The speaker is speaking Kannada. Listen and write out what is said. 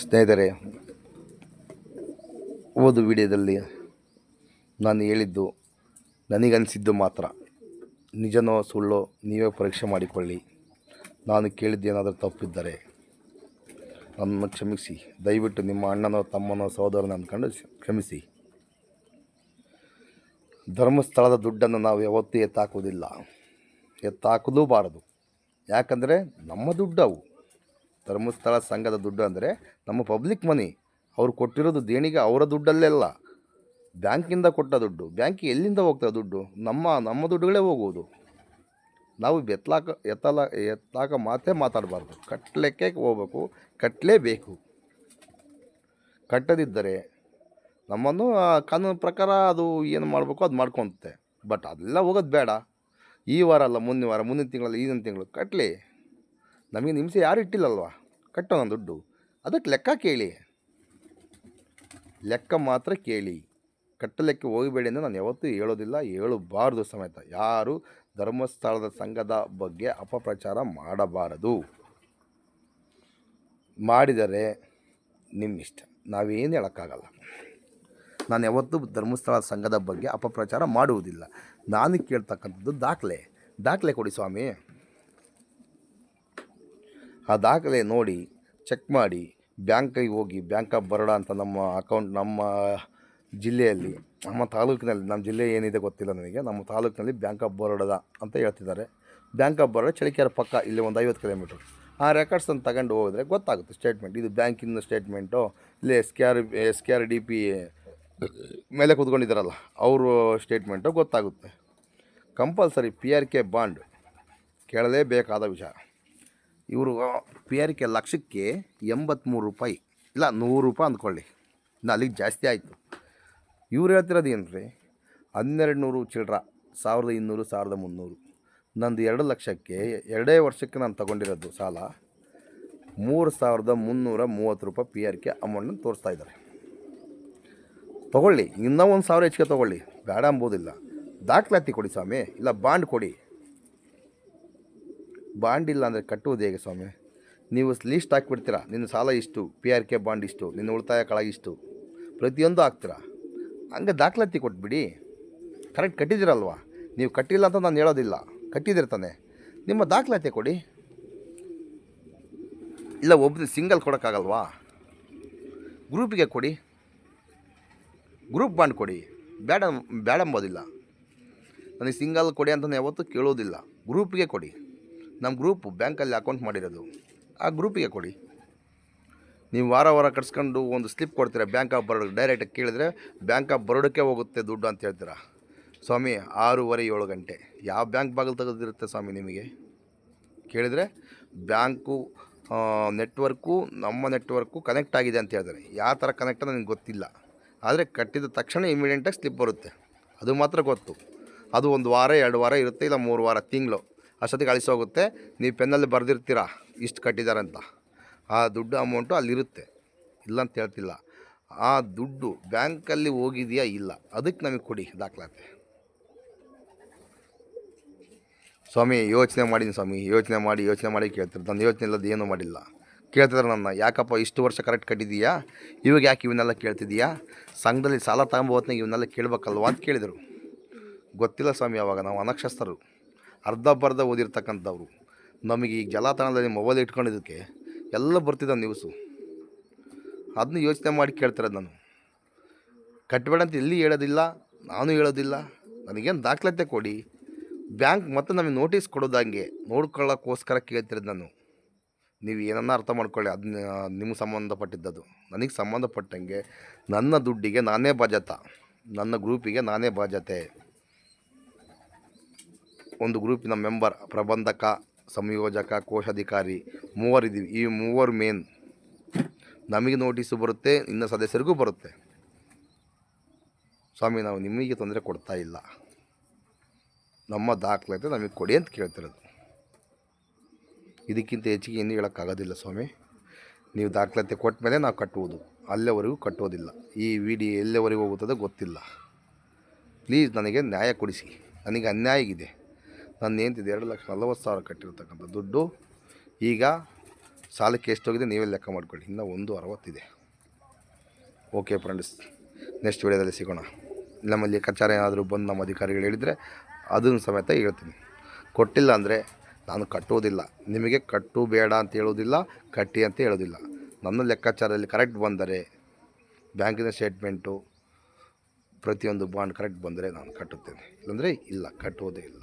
ಸ್ನೇಹಿತರೆ, ಓದು ವಿಡಿಯೋದಲ್ಲಿ ನಾನು ಹೇಳಿದ್ದು ನನಗನ್ಸಿದ್ದು ಮಾತ್ರ. ನಿಜನೋ ಸುಳ್ಳೋ ನೀವೇ ಪರೀಕ್ಷೆ ಮಾಡಿಕೊಳ್ಳಿ. ನಾನು ಕೇಳಿದ್ದೇನಾದರೂ ತಪ್ಪಿದ್ದರೆ ನನ್ನನ್ನು ಕ್ಷಮಿಸಿ. ದಯವಿಟ್ಟು ನಿಮ್ಮ ಅಣ್ಣನೋ ತಮ್ಮನೋ ಸಹೋದರನ ಅಂದ್ಕೊಂಡು ಕ್ಷಮಿಸಿ. ಧರ್ಮಸ್ಥಳದ ದುಡ್ಡನ್ನು ನಾವು ಯಾವತ್ತೂ ಎತ್ತಾಕುವುದಿಲ್ಲ. ಎತ್ತಾಕಲೂಬಾರದು ಯಾಕಂದರೆ ನಮ್ಮ ದುಡ್ಡು ಧರ್ಮಸ್ಥಳ ಸಂಘದ ದುಡ್ಡು ಅಂದರೆ ನಮ್ಮ ಪಬ್ಲಿಕ್ ಮನಿ ಅವ್ರು ಕೊಟ್ಟಿರೋದು ದೇಣಿಗೆ ಅವರ ದುಡ್ಡಲ್ಲೆಲ್ಲ ಬ್ಯಾಂಕಿಂದ ಕೊಟ್ಟ ದುಡ್ಡು. ಬ್ಯಾಂಕ್ ಎಲ್ಲಿಂದ ಹೋಗ್ತದೆ ದುಡ್ಡು? ನಮ್ಮ ನಮ್ಮ ದುಡ್ಡುಗಳೇ ಹೋಗುವುದು. ನಾವು ಬೆತ್ತಲಾಕ ಎತ್ತಲ ಎತ್ತಲಾಕ ಮಾತೇ ಮಾತಾಡಬಾರ್ದು. ಕಟ್ಟಲಿಕ್ಕೆ ಹೋಗ್ಬೇಕು. ಕಟ್ಟಲೇಬೇಕು ಕಟ್ಟದಿದ್ದರೆ ನಮ್ಮನ್ನು ಕಾನೂನು ಪ್ರಕಾರ ಅದು ಏನು ಮಾಡಬೇಕು ಅದು ಮಾಡ್ಕೊತೆ. ಬಟ್ ಅದೆಲ್ಲ ಹೋಗೋದು ಬೇಡ. ಈ ವಾರ ಅಲ್ಲ, ಮುಂದಿನ ವಾರ, ಮುಂದಿನ ತಿಂಗಳಲ್ಲಿ, ಈಗಿನ ತಿಂಗಳು ಕಟ್ಟಲಿ ನಮಗೆ ನಿಮಿಷ ಯಾರು ಇಟ್ಟಿಲ್ಲಲ್ವಾ? ಕಟ್ಟೋಣ ದುಡ್ಡು. ಅದಕ್ಕೆ ಲೆಕ್ಕ ಕೇಳಿ. ಲೆಕ್ಕ ಮಾತ್ರ ಕೇಳಿ. ಕಟ್ಟಲಿಕ್ಕೆ ಹೋಗಬೇಡಿ ಅಂದರೆ ನಾನು ಯಾವತ್ತೂ ಹೇಳೋದಿಲ್ಲ, ಹೇಳಬಾರ್ದು ಸಮೇತ. ಯಾರು ಧರ್ಮಸ್ಥಳದ ಸಂಘದ ಬಗ್ಗೆ ಅಪಪ್ರಚಾರ ಮಾಡಬಾರದು. ಮಾಡಿದರೆ ನಿಮ್ಮಿಷ್ಟ. ನಾವೇನು ಹೇಳೋಕ್ಕಾಗಲ್ಲ. ನಾನು ಯಾವತ್ತೂ ಧರ್ಮಸ್ಥಳ ಸಂಘದ ಬಗ್ಗೆ ಅಪಪ್ರಚಾರ ಮಾಡುವುದಿಲ್ಲ. ನಾನು ಕೇಳ್ತಕ್ಕಂಥದ್ದು ದಾಖಲೆ. ದಾಖಲೆ ಕೊಡಿ ಸ್ವಾಮಿ. ಆ ದಾಖಲೆ ನೋಡಿ ಚೆಕ್ ಮಾಡಿ ಬ್ಯಾಂಕಿಗೆ ಹೋಗಿ ಬ್ಯಾಂಕ್ ಆಫ್ ಬರೋಡ ಅಂತ ನಮ್ಮ ಅಕೌಂಟ್ ನಮ್ಮ ಜಿಲ್ಲೆಯಲ್ಲಿ, ನಮ್ಮ ತಾಲೂಕಿನಲ್ಲಿ, ನಮ್ಮ ಜಿಲ್ಲೆ ಏನಿದೆ ಗೊತ್ತಿಲ್ಲ ನನಗೆ, ನಮ್ಮ ತಾಲೂಕಿನಲ್ಲಿ ಬ್ಯಾಂಕ್ ಆಫ್ ಬರೋಡದ ಅಂತ ಹೇಳ್ತಿದ್ದಾರೆ. ಬ್ಯಾಂಕ್ ಆಫ್ ಬರೋಡ ಚಳಿಕೆರೆ ಪಕ್ಕ ಇಲ್ಲಿ ಒಂದು ಐವತ್ತು ಕಿಲೋಮೀಟ್ರ್. ಆ ರೆಕಾರ್ಡ್ಸನ್ನು ತಗೊಂಡು ಹೋದರೆ ಗೊತ್ತಾಗುತ್ತೆ ಸ್ಟೇಟ್ಮೆಂಟ್ ಇದು ಬ್ಯಾಂಕಿನ ಸ್ಟೇಟ್ಮೆಂಟು ಇಲ್ಲಿ S K R S K R D P ಮೇಲೆ ಕೂತ್ಕೊಂಡಿದ್ದಾರಲ್ಲ, ಅವರು ಸ್ಟೇಟ್ಮೆಂಟು ಗೊತ್ತಾಗುತ್ತೆ. Compulsory P R K bond ಕೇಳಲೇಬೇಕಾದ ವಿಚಾರ. ಇವರು ಪಿ ಲಕ್ಷಕ್ಕೆ ಎಂಬತ್ತ್ಮೂರು ರೂಪಾಯಿ. ಇಲ್ಲ, ನೂರು ರೂಪಾಯಿ ಅಂದ್ಕೊಳ್ಳಿ. ಅಲ್ಲಿಗೆ ಜಾಸ್ತಿ ಆಯಿತು. ಇವ್ರು ಹೇಳ್ತಿರೋದು ಏನು ರೀ ಹನ್ನೆರಡು ನೂರು ಚಿಲ್ಡ್ರ, ಸಾವಿರದ ಇನ್ನೂರು, ಸಾವಿರದ ಮುನ್ನೂರು. ನಂದು ಎರಡು ಲಕ್ಷಕ್ಕೆ ಎರಡೇ ವರ್ಷಕ್ಕೆ ನಾನು ತಗೊಂಡಿರೋದು ಸಾಲ. ಮೂರು ಸಾವಿರದ ಮುನ್ನೂರ ಮೂವತ್ತು ರೂಪಾಯಿ ಪಿ ಆರ್ ಕೆ ಅಮೌಂಟನ್ನು ತೋರಿಸ್ತಾ ಇದ್ದಾರೆ. ತೊಗೊಳ್ಳಿ, ಇನ್ನೂ ಒಂದು ಸಾವಿರ ಹೆಚ್ಚಿಗೆ ತೊಗೊಳ್ಳಿ. ಬೇಡ ಅಂಬೋದಿಲ್ಲ. ದಾಖಲಾತಿ ಕೊಡಿ ಸ್ವಾಮಿ. ಇಲ್ಲ, ಬಾಂಡ್ ಕೊಡಿ. ಬಾಂಡ್ ಇಲ್ಲ ಅಂದರೆ ಕಟ್ಟುವುದು ಹೇಗೆ ಸ್ವಾಮಿ? ನೀವು ಲೀಸ್ಟ್ ಹಾಕ್ಬಿಡ್ತೀರಾ? ನಿನ್ನ ಸಾಲ ಇಷ್ಟು ಪಿ ಆರ್ ಕೆ ಬಾಂಡ್ ಇಷ್ಟು, ನಿನ್ನ ಉಳಿತಾಯ ಕಳ ಇಷ್ಟು. ಪ್ರತಿಯೊಂದು ಹಾಕ್ತೀರಾ? ಹಂಗೆ ದಾಖಲಾತಿ ಕೊಟ್ಬಿಡಿ. ಕರೆಕ್ಟ್ ಕಟ್ಟಿದ್ದೀರಲ್ವಾ? ನೀವು ಕಟ್ಟಿಲ್ಲ ಅಂತ ನಾನು ಹೇಳೋದಿಲ್ಲ. ಕಟ್ಟಿದ್ದೀರ ತಾನೆ. ನಿಮ್ಮ ದಾಖಲಾತಿ ಕೊಡಿ. ಇಲ್ಲ ಒಬ್ಬರು ಸಿಂಗಲ್ ಕೊಡೋಕ್ಕಾಗಲ್ವಾ? ಗ್ರೂಪಿಗೆ ಕೊಡಿ. ಗ್ರೂಪ್ ಬಾಂಡ್ ಕೊಡಿ. ಬೇಡ ಬೇಡ ಅಂಬೋದಿಲ್ಲ ನನಗೆ ಸಿಂಗಲ್ ಕೊಡಿ ಅಂತ ಯಾವತ್ತೂ ಕೇಳೋದಿಲ್ಲ. ಗ್ರೂಪಿಗೆ ಕೊಡಿ. ನಮ್ಮ ಗ್ರೂಪು ಬ್ಯಾಂಕಲ್ಲಿ ಅಕೌಂಟ್ ಮಾಡಿರೋದು. ಆ ಗ್ರೂಪಿಗೆ ಕೊಡಿ. ನೀವು ವಾರ ವಾರ ಕಟ್ಸ್ಕೊಂಡು ಒಂದು ಸ್ಲಿಪ್ ಕೊಡ್ತೀರಾ, ಬ್ಯಾಂಕ್ ಆಫ್ ಬರೋಡ ಡೈರೆಕ್ಟಾಗಿ ಕೇಳಿದರೆ ಬ್ಯಾಂಕ್ ಆಫ್ ಬರೋಡಕ್ಕೆ ಹೋಗುತ್ತೆ ದುಡ್ಡು ಅಂತ ಹೇಳ್ತೀರಾ. ಸ್ವಾಮಿ, ಆರೂವರೆ ಏಳು ಗಂಟೆ. ಯಾವ ಬ್ಯಾಂಕ್ ಬಾಗಿಲು ತೆಗೆದಿರುತ್ತೆ ಸ್ವಾಮಿ ನಿಮಗೆ? ಕೇಳಿದರೆ ಬ್ಯಾಂಕು ನೆಟ್ವರ್ಕು, ನಮ್ಮ ನೆಟ್ವರ್ಕು ಕನೆಕ್ಟ್ ಆಗಿದೆ ಅಂತ ಹೇಳ್ತಾರೆ. ಯಾವ ಥರ ಕನೆಕ್ಟ್ ನನಗೆ ಗೊತ್ತಿಲ್ಲ. ಆದರೆ ಕಟ್ಟಿದ ತಕ್ಷಣ ಇಮಿಡಿಯೆಂಟಾಗಿ ಸ್ಲಿಪ್ ಬರುತ್ತೆ. ಅದು ಮಾತ್ರ ಗೊತ್ತು. ಅದು ಒಂದು ವಾರ, ಎರಡು ವಾರ ಇರುತ್ತೆ, ಇಲ್ಲ ಮೂರು ವಾರ, ತಿಂಗಳು. ಅಷ್ಟೊತ್ತಿಗೆ ಅಳಿಸೋಗುತ್ತೆ ನೀವು ಪೆನ್ನಲ್ಲಿ ಬರೆದಿರ್ತೀರಾ, ಇಷ್ಟು ಕಟ್ಟಿದ್ದಾರೆ ಅಂತ. ಆ ದುಡ್ಡು ಅಮೌಂಟು ಅಲ್ಲಿರುತ್ತೆ. ಇಲ್ಲ ಅಂತ ಹೇಳ್ತಿಲ್ಲ. ಆ ದುಡ್ಡು ಬ್ಯಾಂಕಲ್ಲಿ ಹೋಗಿದೆಯಾ ಇಲ್ಲ? ಅದಕ್ಕೆ ನಮಗೆ ಕೊಡಿ ದಾಖಲಾತಿ. ಸ್ವಾಮಿ, ಯೋಚನೆ ಮಾಡಿದ್ದೀನಿ ಸ್ವಾಮಿ. ಯೋಚನೆ ಮಾಡಿ ಯೋಚನೆ ಮಾಡಿ ಕೇಳ್ತಾರೆ ನನ್ನ ಯೋಚನೆ ಇಲ್ಲದ ಏನೂ ಮಾಡಿಲ್ಲ. ಕೇಳ್ತಿದ್ದಾರೆ ನನ್ನ. ಯಾಕಪ್ಪ ಇಷ್ಟು ವರ್ಷ ಕರೆಕ್ಟ್ ಕಟ್ಟಿದೀಯಾ ಇವಾಗ ಯಾಕೆ ಇವನ್ನೆಲ್ಲ ಕೇಳ್ತಿದೀಯಾ ಸಂಘದಲ್ಲಿ ಸಾಲ ತಗೊಂಬೋತ್ನಾಗ ಇವನ್ನೆಲ್ಲ ಕೇಳಬೇಕಲ್ವಾ ಅಂತ ಕೇಳಿದರು. ಗೊತ್ತಿಲ್ಲ ಸ್ವಾಮಿ, ಅವಾಗ ನಾವು ಅನಕ್ಷಸ್ಥರು. ಅರ್ಧ ಬರ್ಧ ಓದಿರ್ತಕ್ಕಂಥವ್ರು. ನಮಗೆ ಈ ಜಲತಾಣದಲ್ಲಿ ಮೊಬೈಲ್ ಇಟ್ಕೊಂಡಿದ್ದಕ್ಕೆ ಎಲ್ಲ ಬರ್ತಿದ್ದ ನ್ಯೂಸು ಅದನ್ನ ಯೋಚನೆ ಮಾಡಿ ಕೇಳ್ತಿರೋದು ನಾನು. ಕಟ್ಟಬೇಡ ಅಂತ ಎಲ್ಲಿ ಹೇಳೋದಿಲ್ಲ, ನಾನು ಹೇಳೋದಿಲ್ಲ. ನನಗೇನು ದಾಖಲಾತಿ ಕೊಡಿ. ಬ್ಯಾಂಕ್ ಮತ್ತೆ ನಮಗೆ ನೋಟಿಸ್ ಕೊಡೋದಂಗೆ ನೋಡ್ಕೊಳ್ಳೋಕ್ಕೋಸ್ಕರ ಕೇಳ್ತಿರೋದು ನಾನು. ನೀವು ಏನನ್ನ ಅರ್ಥ ಮಾಡ್ಕೊಳ್ಳಿ ಅದನ್ನ ನಿಮ್ಗೆ ಸಂಬಂಧಪಟ್ಟಿದ್ದದು ನನಗೆ ಸಂಬಂಧಪಟ್ಟಂಗೆ ನನ್ನ ದುಡ್ಡಿಗೆ ನಾನೇ ಬಾಧ್ಯತ. ನನ್ನ ಗ್ರೂಪಿಗೆ ನಾನೇ ಬಾಧ್ಯತೆ. ಒಂದು ಗ್ರೂಪಿನ ಮೆಂಬರ್, ಪ್ರಬಂಧಕ, ಸಂಯೋಜಕ, ಕೋಶಾಧಿಕಾರಿ ಮೂವರಿದ್ದೀವಿ. ಈ ಮೂವರು ಮೇನ್ ನಮಗೆ ನೋಟಿಸು ಬರುತ್ತೆ, ಇನ್ನ ಸದಸ್ಯರಿಗೂ ಬರುತ್ತೆ. ಸ್ವಾಮಿ, ನಾವು ನಿಮಗೆ ತೊಂದರೆ ಕೊಡ್ತಾ ಇಲ್ಲ. ನಮ್ಮ ದಾಖಲಾತಿ ನಮಗೆ ಕೊಡಿ ಅಂತ ಕೇಳ್ತಿರೋದು. ಇದಕ್ಕಿಂತ ಹೆಚ್ಚಿಗೆ ಏನೂ ಹೇಳೋಕ್ಕಾಗೋದಿಲ್ಲ ಸ್ವಾಮಿ. ನೀವು ದಾಖಲಾತಿ ಕೊಟ್ಟ ಮೇಲೆ ನಾವು ಕಟ್ಟುವುದು. ಅಲ್ಲಿವರೆಗೂ ಕಟ್ಟೋದಿಲ್ಲ. ಈ ವಿಡಿ ಎಲ್ಲಿವರೆಗೂ ಹೋಗುತ್ತದೆ ಗೊತ್ತಿಲ್ಲ. ಪ್ಲೀಸ್ ನನಗೆ ನ್ಯಾಯ ಕೊಡಿಸಿ. ನನಗೆ ಅನ್ಯಾಯ ಆಗಿದೆ ನನ್ನ ಏನಿದೆ ಎರಡು ಲಕ್ಷ ನಲವತ್ತು ಸಾವಿರ ಕಟ್ಟಿರ್ತಕ್ಕಂಥ ದುಡ್ಡು, ಈಗ ಸಾಲಕ್ಕೆ ಎಷ್ಟು ಹೋಗಿದೆ ನೀವೇ ಲೆಕ್ಕ ಮಾಡ್ಕೊಳ್ಳಿ. ಇನ್ನೂ ಒಂದು ಅರವತ್ತಿದೆ. ಓಕೆ ಫ್ರೆಂಡ್ಸ್ ನೆಕ್ಸ್ಟ್ ವಿಡಿಯೋದಲ್ಲಿ ಸಿಗೋಣ. ನಮ್ಮಲ್ಲಿ ಕಚಾರ ಏನಾದರೂ ಬಂದು ನಮ್ಮ ಅಧಿಕಾರಿಗಳು ಹೇಳಿದರೆ ಅದನ್ನು ಸಮೇತ ಹೇಳ್ತೀನಿ. ಕೊಟ್ಟಿಲ್ಲ ಅಂದರೆ ನಾನು ಕಟ್ಟುವುದಿಲ್ಲ. ನಿಮಗೆ ಕಟ್ಟು ಬೇಡ ಅಂತ ಹೇಳೋದಿಲ್ಲ ಕಟ್ಟಿ ಅಂತ ಹೇಳೋದಿಲ್ಲ ನನ್ನ ಲೆಕ್ಕಾಚಾರದಲ್ಲಿ ಕರೆಕ್ಟ್ ಬಂದರೆ, ಬ್ಯಾಂಕಿನ ಸ್ಟೇಟ್ಮೆಂಟು ಪ್ರತಿಯೊಂದು ಬಾಂಡ್ ಕರೆಕ್ಟ್ ಬಂದರೆ ನಾನು ಕಟ್ಟುತ್ತೇನೆ. ಇಲ್ಲಾಂದರೆ ಇಲ್ಲ, ಕಟ್ಟುವುದೇ ಇಲ್ಲ.